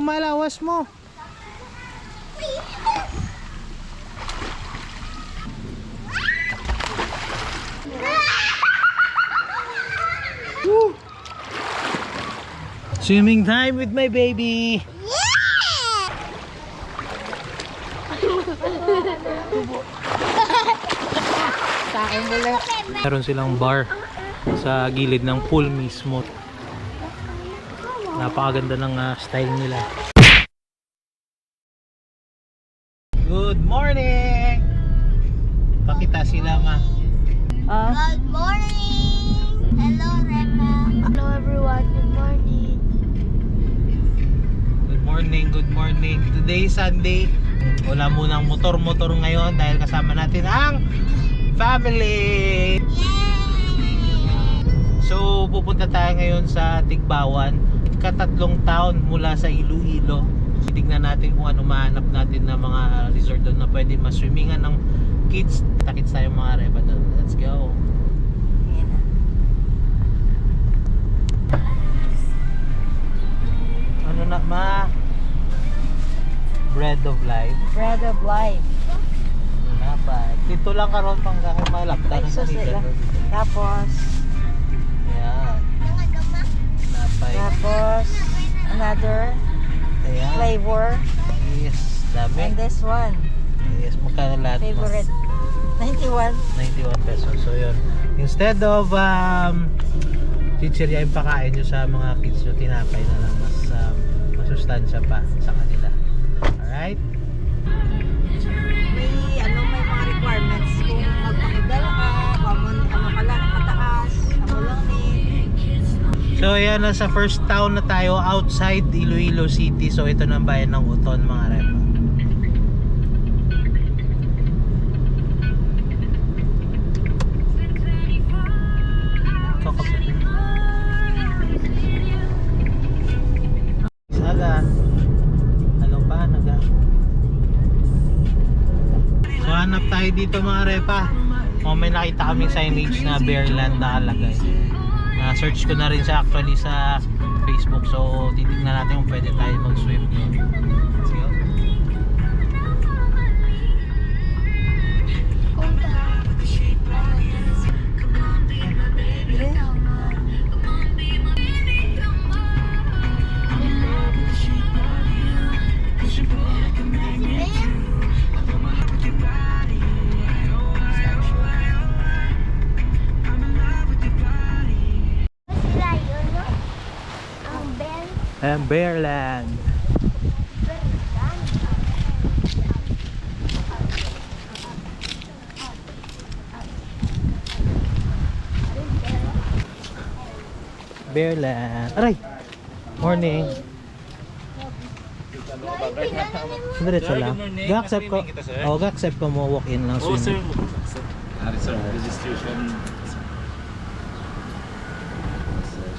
malawas mo. Woo! Swimming time with my baby. Meron silang bar sa gilid ng pool mismo. Napakaganda ng ah, style nila. Good morning! Pakita sila ma. Ah, Good morning! Hello, Rema. Hello, everyone. Good morning. Good morning, good morning. Today is Sunday. Wala munang motor-motor ngayon dahil kasama natin ang family. So pupunta tayo ngayon sa Tigbawan. Katatlong taon mula sa Iloilo. Titignan natin kung ano mahanap natin na mga resort doon na pwede maswimmingan ng kids. Takits tayo mga reba doon. Let's go. Ano na ma? Bread of life. bread of life. Napay. Dito lang karon pang. Ay, susi lang. Tapos. Napay. tapos, another Ayan. flavor. Yes. Dami. And this one, Yes. Magkano lahat? favorite. 91. 91 pesos. So yun. Instead of um, chichirya yung pakain nyo sa mga kids nyo, tinapay na lang. Mas um, masustansya pa sa kanila. Alright? So ayan, nasa first town na tayo outside Iloilo City. So ito na ang bayan ng Uton mga repa. Saga. Ano pa? Naga. So hanap dito mga repa. O may nakita kaming signage na Bearland nakalagay. Na search ko na rin siya actually sa Facebook. So titignan natin kung pwede tayo mag-swim doon. Let's Ayan, Bearland. Bearland. Aray! Morning. Diretso lang. Ga-accept ko. Oh, ga-accept ko mo walk-in lang Oh, sir. Ari, sir. Registration.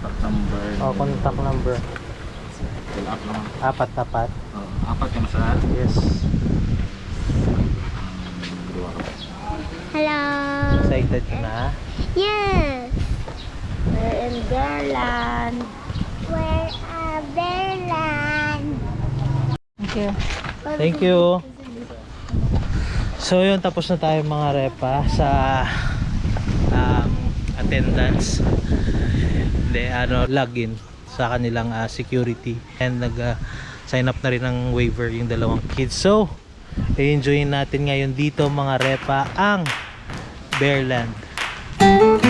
Contact number. Oh, contact number. Fill up lang. Apat tapat. Oh, apat ka na sa Yes. Hello. Excited ka na? Yes. We're in Bearland. We're at Bearland. Thank you. Thank you. So yun, tapos na tayo mga repa sa um, attendance. Hindi, ano, login sa kanilang ah, security. And nag ah, sign up na rin ng waiver yung dalawang kids. So, i-enjoyin natin ngayon dito mga repa ang Bearland. Lang.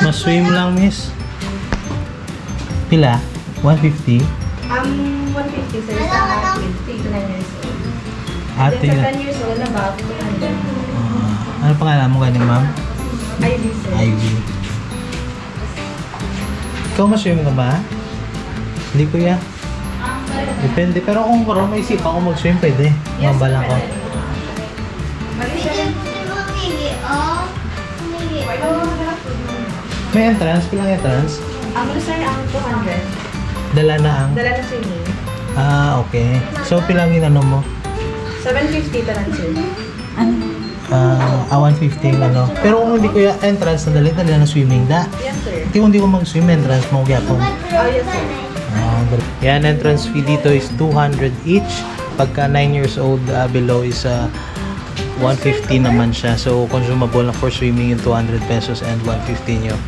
Mas-swim lang, miss. Pila? 150? Um, 150 sir sa kid, 3 to 9 years old. Ate, Then sa 10 years old, above 200. Ah, ano pangalan mo galing, ma'am? IB sir. Ivy. Ikaw maswim ka ba? Hindi kuya. Depende. Pero kung parang may isip ako mag-swim, pwede. Yes, Mabala ko. pwede. Mali sir. May entrance? Pilang entrance? Ang ano sir, ang 200. Dala na ang... Dala na swimming. Ah, okay. So, pilang inano mo? 750 tanan sir. Ah, ah, 150 yung ano. Pero kung hindi ko yung entrance, nadali dali na swimming da. Yes sir. Hindi kung hindi ko mag-swim entrance, mo gyapon. Oh yes sir. Ah, dali. Yan, entrance fee dito is 200 each. Pagka 9 years old ah, below is ah, 150 naman siya. So, consumable na for swimming yung 200 pesos and 150 nyo.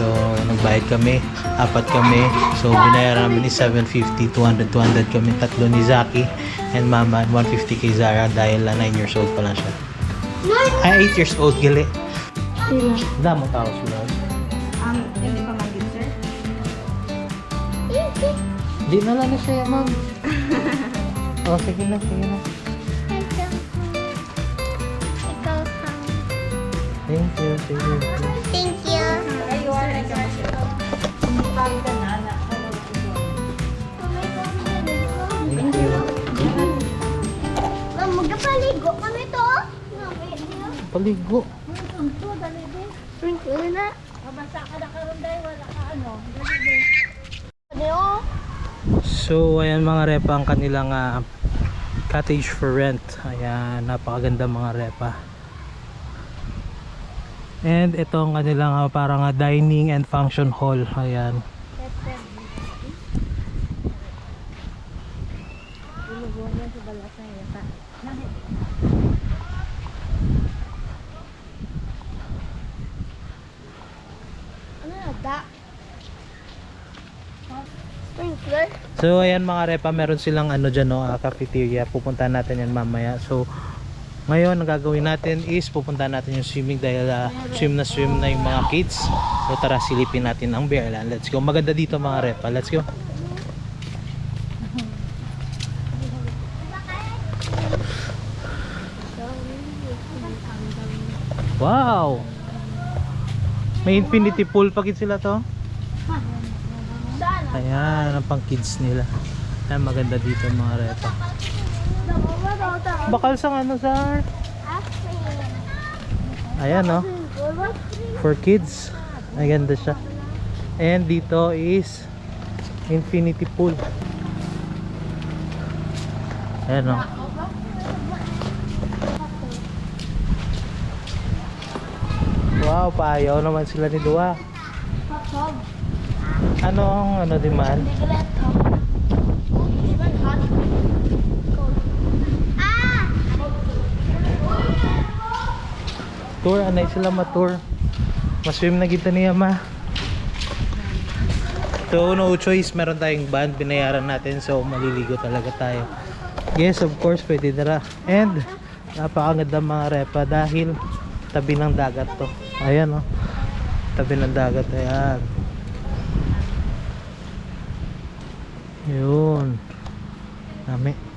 So, nagbayad kami. Apat kami. So, binayaran namin is 750, 200, 200 kami. Tatlo ni Zaki and Mama. and 150 kay Zara dahil ah, 9 years old pa lang siya. Ay, 8 years old, gali. Damo tao sila. Um, hindi pa magin sir. Di na lang na siya, ma'am. oh, sige na, sige na. Thank you, thank you. Thank you. Ma'am, magpaligo kami to. Paligo. Sprinkle na. Mabasa ka dahil wala ka ano. So, ayan mga repa ang kanilang ah, cottage for rent. Ayan, napakaganda mga repa. And ito ang kanilang ah, parang ah, dining and function hall. Ayan. So ayan mga repa, meron silang ano dyan no, ah, cafeteria. Pupuntahan natin yan mamaya. So ngayon ang gagawin natin is pupuntahan natin yung swimming dahil ah, swim na swim na yung mga kids. So tara silipin natin ang Bearland. Let's go. Maganda dito mga repa. Let's go. Wow! May infinity pool pa kids sila to? Ayan, ang pang kids nila. Ayan, maganda dito mga repa. Bakal sa ano sa Ayan no, for kids. Ay ganda siya. And dito is infinity pool. Ayan no. Wow, payaw naman sila ni Dua. Ano ang ano di man? Tour, anay sila ma-tour. Maswim na kita niya ma. So, no choice. Meron tayong band. Binayaran natin. So, maliligo talaga tayo. Yes, of course. Pwede dara. And, napakaganda mga repa dahil tabi ng dagat to. Ayan, oh. Tabi ng dagat. Ayan. Yun. Dami.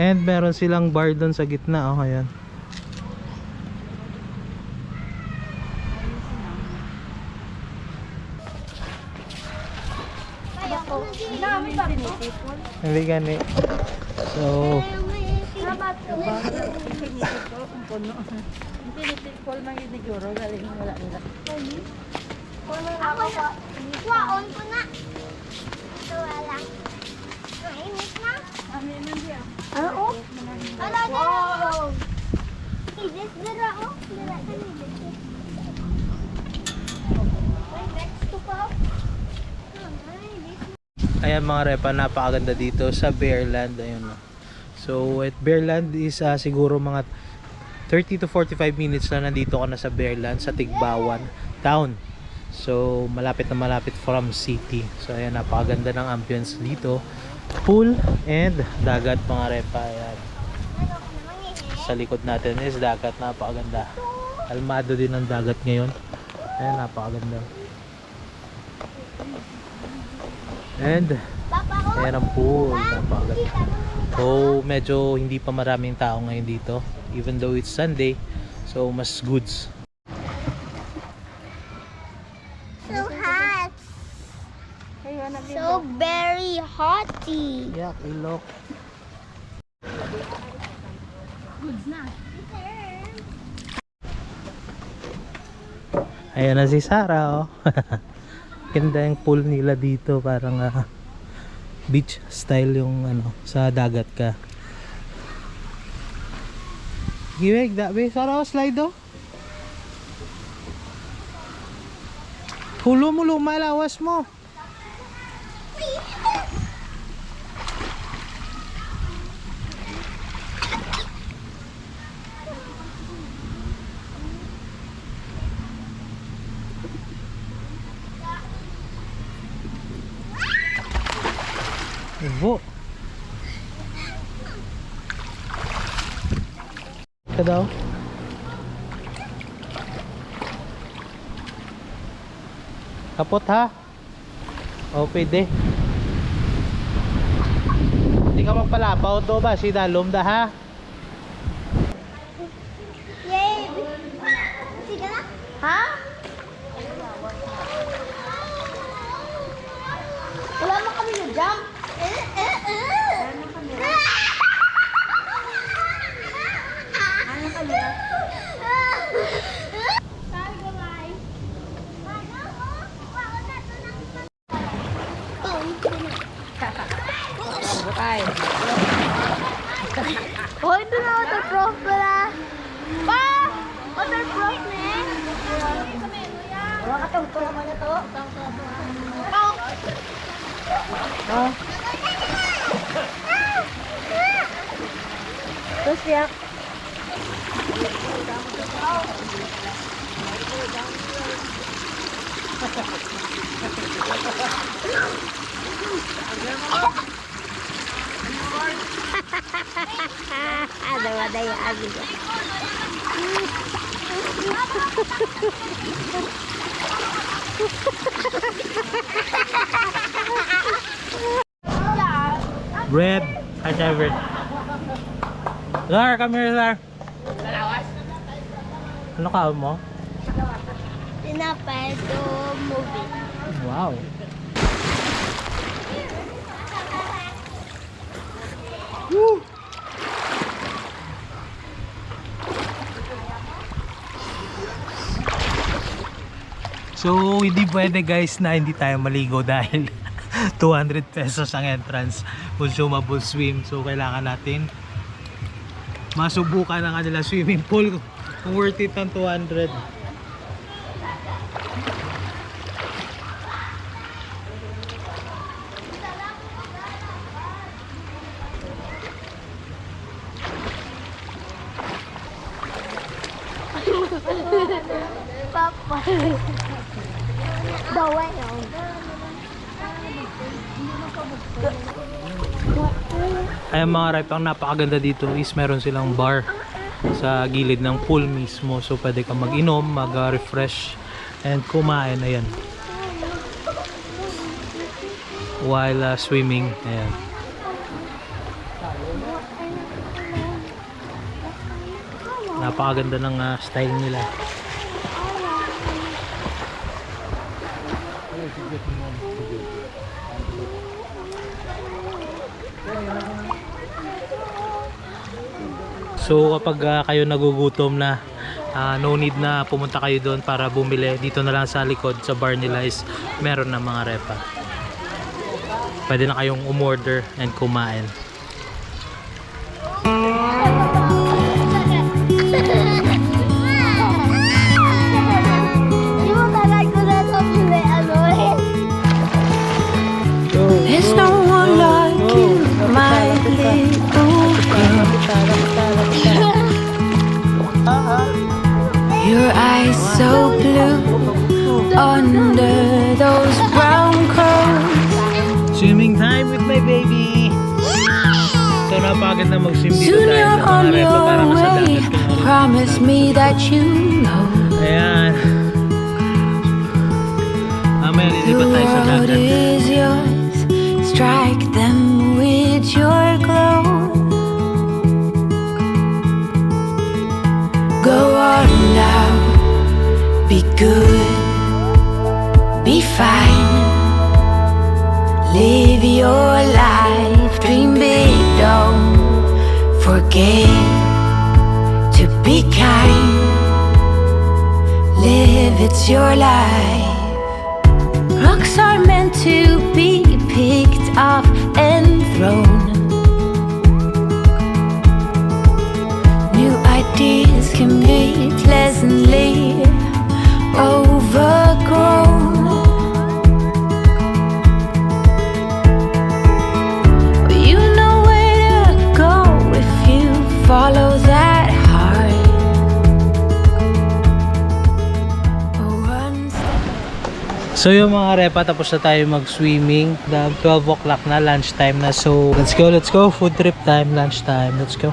And meron silang bar doon sa gitna, oh, ayan. Hindi gani. So, Ako sa... Waon ko na. Ito wala. Mainit na. Ano oh? Ala na. Wow. Ilis dira oh. Dira ka ni Ilis. Wait, next to pa. Ay, Ilis. Ayan mga repa, napakaganda dito sa Bearland. Ayun, no. So, at Bearland is ah, siguro mga 30 to 45 minutes na nandito ka na sa Bearland, sa Tigbawan Town. So, malapit na malapit from city. So, ayan, napakaganda ng ambience dito. Pool and dagat mga repa. Ayan. Sa likod natin is dagat, napakaganda. Almado din ang dagat ngayon. Ayan, napakaganda. And, oh. ayan ang pool. Napakaganda. So, medyo hindi pa maraming tao ngayon dito. Even though it's Sunday. So, mas goods. So hot. So very hotty. Yak, ilok. Ayan na si Sarah, oh. Ganda yung pool nila dito, parang ah, beach style yung ano, sa dagat ka. Giweg, that way. Sara, slide oh. Hulo mo, lumalawas mo. Ubo. Ka daw? Kapot ha? O pwede. Hindi ka magpalapaw to ba? Si Dalom da ha? Yay! Sige na. Ha? Wala mo kami na jump. Bukay. Oh, ito na waterproof pala. Pa! Waterproof na eh. Wala ka tulong mo na to. Pa! Oh. Terus ya. Ada wadah ya abis. Red. Hi, Trevor. Lar, come here, Lar. Ano ka mo? Tinapay to movie. Wow. So, hindi pwede guys na hindi tayo maligo dahil 200 pesos ang entrance consumable swim. So, kailangan natin masubukan ang kanila swimming pool kung worth it ang 200. Papa. The way Ay mga rep, ang napakaganda dito is meron silang bar sa gilid ng pool mismo. So pwede kang mag-inom, mag-refresh and kumain. Ayan. While uh, swimming. Ayan. Napakaganda ng uh, style nila. So kapag ah, kayo nagugutom na, ah, no need na pumunta kayo doon para bumili. Dito na lang sa likod sa bar nila is meron na mga repa. Pwede na kayong umorder and kumain. Eyes so blue under those brown curls. Swimming time with my baby! So mag-swim dito Soon dahil you're sa mga on para your ka sa way. dagat ka. Promise me that you know Ayan. Mamaya the lilipat tayo sa world is yours. Strike them with your glow. Go on now, be good, be fine. Live your life, dream big, don't forget to be kind. Live, it's your life. Rocks are meant to be picked up and thrown. New ideas So yung mga repa, tapos na tayo mag-swimming. The 12 o'clock na, lunchtime na. So, let's go, let's go. Food trip time, lunchtime. Let's go.